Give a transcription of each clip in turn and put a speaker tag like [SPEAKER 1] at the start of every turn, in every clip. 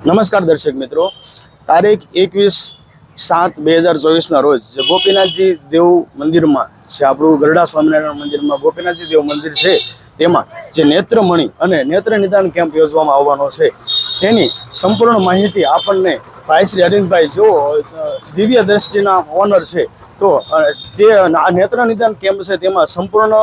[SPEAKER 1] નમસ્કાર દર્શક મિત્રો. તારીખ એકવીસ સાત બે હજાર ચોવીસના રોજ જે ગોપીનાથજી દેવ મંદિરમાં, જે આપણું ગરડા સ્વામિનારાયણ મંદિરમાં ગોપીનાથજી દેવ મંદિર છે, તેમાં જે નેત્રમણી અને નેત્ર નિદાન કેમ્પ યોજવામાં આવવાનો છે. તેની સંપૂર્ણ માહિતી આપણને ભાઈ શ્રી અરવિંદભાઈ જેઓ દિવ્ય દ્રષ્ટિના ઓનર છે તો જે નેત્ર નિદાન કેમ્પ છે તેમાં સંપૂર્ણ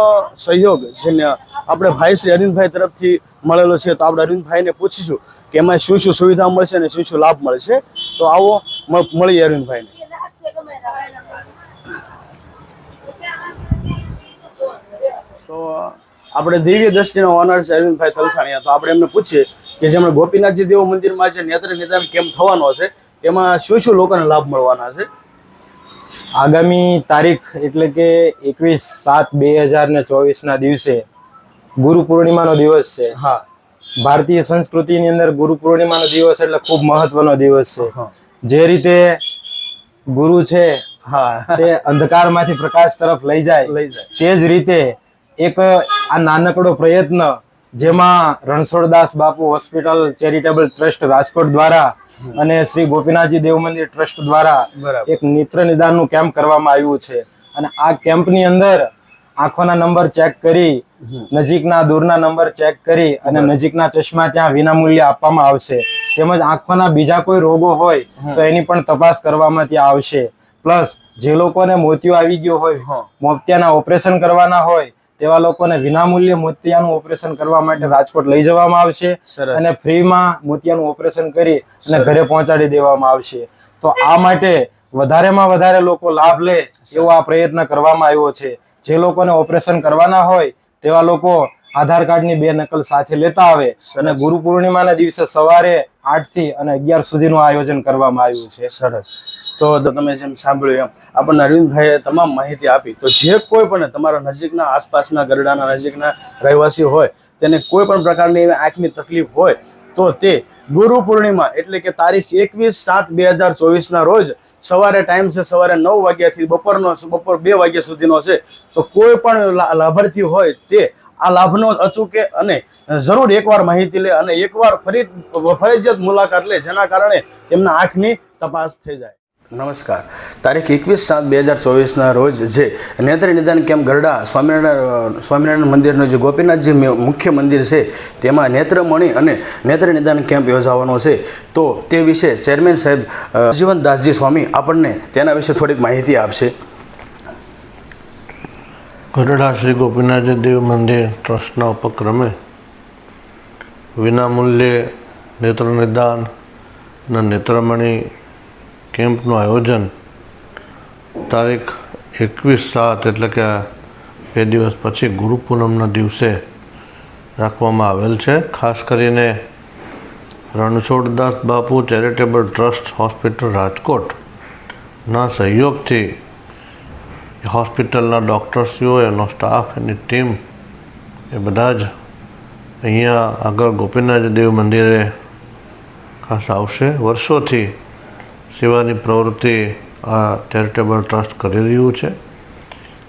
[SPEAKER 1] સહયોગ જેને આપણે ભાઈ શ્રી અરવિંદભાઈ તરફથી મળેલો છે, તો આપણે અરવિંદભાઈને પૂછીશું કે એમાં શું શું સુવિધા મળશે અને શું શું લાભ મળશે. તો આવો મળીએ અરવિંદભાઈને. તો, આપણે દિવ્ય દ્રષ્ટિના ઓનર છે અરવિંદભાઈ તલસાણીયા. તો આપણે એમને પૂછીએ કે જેમણે ગોપીનાથજી દેવ મંદિરમાં જે નેત્ર નિદાન કેમ્પ થવાનો છે, તેમાં શું શું લોકોને લાભ મળવાના છે?
[SPEAKER 2] આગામી તારીખ એટલે કે એકવીસ સાત બે હજાર ને ચોવીસના દિવસે ગુરુ પૂર્ણિમાનો દિવસ છે.
[SPEAKER 1] હા.
[SPEAKER 2] ભારતીય સંસ્કૃતિની અંદર ગુરુ પૂર્ણિમાનો દિવસ એટલે ખૂબ મહત્વનો દિવસ છે. જે રીતે ગુરુ છે
[SPEAKER 1] હા.
[SPEAKER 2] તે અંધકારમાંથી પ્રકાશ તરફ લઈ જાય
[SPEAKER 1] લઈ જાય.
[SPEAKER 2] તે જ રીતે એક આ નાનકડો પ્રયત્ન જેમાં રણછોડદાસ બાપુ હોસ્પિટલ ચેરિટેબલ ટ્રસ્ટ રાજકોટ દ્વારા અને શ્રી ગોપીનાથજી દેવ મંદિર ટ્રસ્ટ દ્વારા એક નેત્ર નિદાનનું કેમ્પ કરવામાં આવ્યું છે. અને આ કેમ્પની અંદર આંખોના નંબર ચેક કરી નજીકના દૂરના નંબર ચેક કરી અને નજીકના ચશ્મા ત્યાં વિનામૂલ્યે આપવામાં આવશે. તેમજ આંખોના બીજા કોઈ રોગો હોય તો એની પણ તપાસ કરવામાં ત્યાં આવશે. પ્લસ જે લોકોને મોતિયો આવી ગયો હોય. મોતિયાના ઓપરેશન કરવાના હોય તેવા લોકોને વિનામૂલ્યે મોતિયાનું ઓપરેશન કરવા માટે રાજકોટ લઈ જવામાં આવશે અને ફ્રીમાં મોતિયાનું ઓપરેશન કરી અને ઘરે પહોંચાડી દેવામાં આવશે. તો આ માટે વધારેમાં વધારે લોકો લાભ લે એવો આ પ્રયત્ન કરવામાં આવ્યો છે. જે લોકોને ઓપરેશન કરવાના હોય તેવા લોકો આધાર કાર્ડની બે નકલ સાથે લેતા આવે અને ગુરુ પૂર્ણિમાના દિવસે સવારે આઠથી અને અગિયાર સુધીનું આયોજન કરવામાં આવ્યું છે.
[SPEAKER 1] સરસ. તો તમે જેમ સાંભળ્યું એમ, આપણને અરવિંદભાઈએ તમામ માહિતી આપી. તો જે કોઈ પણ તમારા નજીકના આસપાસના ગરડાના નજીકના રહેવાસી હોય, તેને કોઈ પણ પ્રકારની આંખની તકલીફ હોય, તો તે ગુરુ પૂર્ણિમા એટલે કે તારીખ એકવીસ સાત બે હજાર ચોવીસના રોજ સવારે ટાઈમ છે સવારે નવ વાગ્યાથી બપોરનો બપોર બે વાગ્યા સુધીનો છે. તો કોઈ પણ લાભાર્થી હોય તે આ લાભનો અચૂકે અને જરૂર એકવાર માહિતી લે અને એકવાર ફરી ફરજિયાત મુલાકાત લે, જેના કારણે તેમના આંખની તપાસ થઈ જાય. નમસ્કાર. તારીખ એકવીસ સાત બે હજાર ચોવીસના રોજ જે નેત્રી નિદાન કેમ્પ ગરડા સ્વામિનારાયણ સ્વામિનારાયણ મંદિરનું જે ગોપીનાથજી મુખ્ય મંદિર છે તેમાં નેત્રમણી અને નેત્ર નિદાન કેમ્પ યોજાવાનો છે. તો તે વિશે ચેરમેન સાહેબ અ, જીવનદાસજી સ્વામી આપણને તેના વિશે થોડીક માહિતી આપશે.
[SPEAKER 3] ગરડા શ્રી ગોપીનાથજી દેવ મંદિર ટ્રસ્ટના ઉપક્રમે વિનામૂલ્યે નેત્ર નિદાન નેત્રમણી કેમ્પનું આયોજન તારીખ એકવીસ સાત, એટલે કે બે દિવસ પછી ગુરુ પૂનમના દિવસે રાખવામાં આવેલ છે. ખાસ કરીને રણછોડદાસ બાપુ ચેરિટેબલ ટ્રસ્ટ હોસ્પિટલ રાજકોટના સહયોગથી હોસ્પિટલના ડૉક્ટર્સીઓ, એનો સ્ટાફ, એની ટીમ એ બધા જ અહીંયા આગળ ગોપીનાથ દેવ મંદિરે ખાસ આવશે. વર્ષોથી સેવાની પ્રવૃત્તિ આ ચેરિટેબલ ટ્રસ્ટ કરી રહ્યું છે.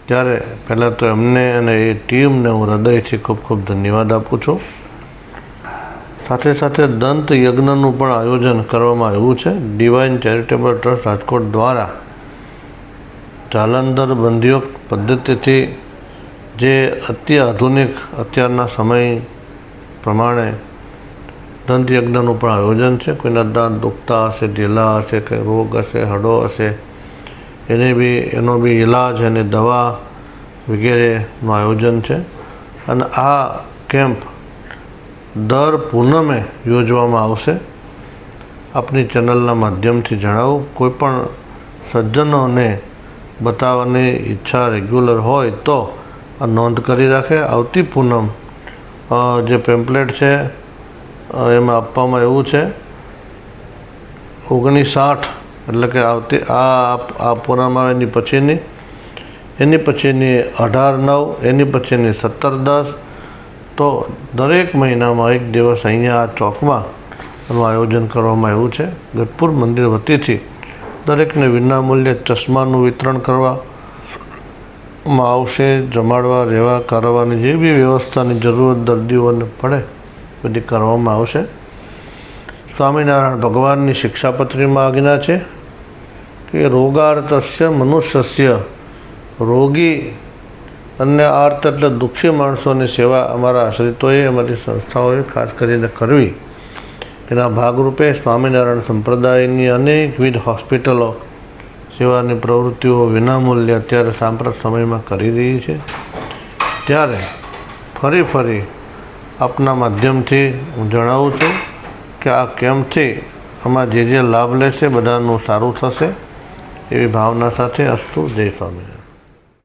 [SPEAKER 3] ત્યારે પહેલાં તો એમને અને એ ટીમને હું હૃદયથી ખૂબ ખૂબ ધન્યવાદ આપું છું. સાથે સાથે દંત યજ્ઞનું પણ આયોજન કરવામાં આવ્યું છે. ડિવાઇન ચેરિટેબલ ટ્રસ્ટ રાજકોટ દ્વારા જાલંધર બંધીઓ પદ્ધતિથી જે અતિ આધુનિક અત્યારના સમય પ્રમાણે દંતયજ્ઞનું પણ આયોજન છે. કોઈના દાંત દુખતા હશે, ઢીલા હશે કે રોગ હશે હડો હશે, એને બી, એનો બી ઈલાજ અને દવા વગેરેનું આયોજન છે. અને આ કેમ્પ દર પૂનમે યોજવામાં આવશે. આપની ચેનલના માધ્યમથી જણાવું કોઈ પણ સજ્જનોને બતાવવાની ઈચ્છા રેગ્યુલર હોય તો આ નોંધ કરી રાખે. આવતી પૂનમ જે પેમ્પલેટ છે એમાં આપવામાં એવું છે ઓગણીસ આઠ એટલે કે આવતી, આ આ પૂનમ આવે એની પછીની એની પછીની અઢાર નવ, એની પછીની સત્તર દસ, તો દરેક મહિનામાં એક દિવસ અહીંયા આ ચોકમાં એનું આયોજન કરવામાં આવ્યું છે. ગઢપુર મંદિર વતીથી દરેકને વિનામૂલ્યે ચશ્માનું વિતરણ કરવામાં આવશે, જમાડવા રહેવા કરવાની જે બી વ્યવસ્થાની જરૂરત દર્દીઓને પડે બધી કરવામાં આવશે. સ્વામિનારાયણ ભગવાનની શિક્ષાપત્રીમાં આજ્ઞા છે કે રોગાર્તસ્ય મનુષ્યસ્ય રોગી અને આર્ત એટલે દુઃખી માણસોની સેવા અમારા આશ્રિતોએ અમારી સંસ્થાઓએ ખાસ કરીને કરવી. તેના ભાગરૂપે સ્વામિનારાયણ સંપ્રદાયની અનેકવિધ હોસ્પિટલો સેવાની પ્રવૃત્તિઓ વિનામૂલ્યે અત્યારે સાંપ્રત સમયમાં કરી રહી છે. ત્યારે ફરી ફરી આપના માધ્યમથી હું જણાવું છું કે આ કેમ્પથી આમાં જે જે લાભ લેશે બધાનું સારું થશે એવી ભાવના સાથે અસ્તુ જય સ્વામિનારાયણ.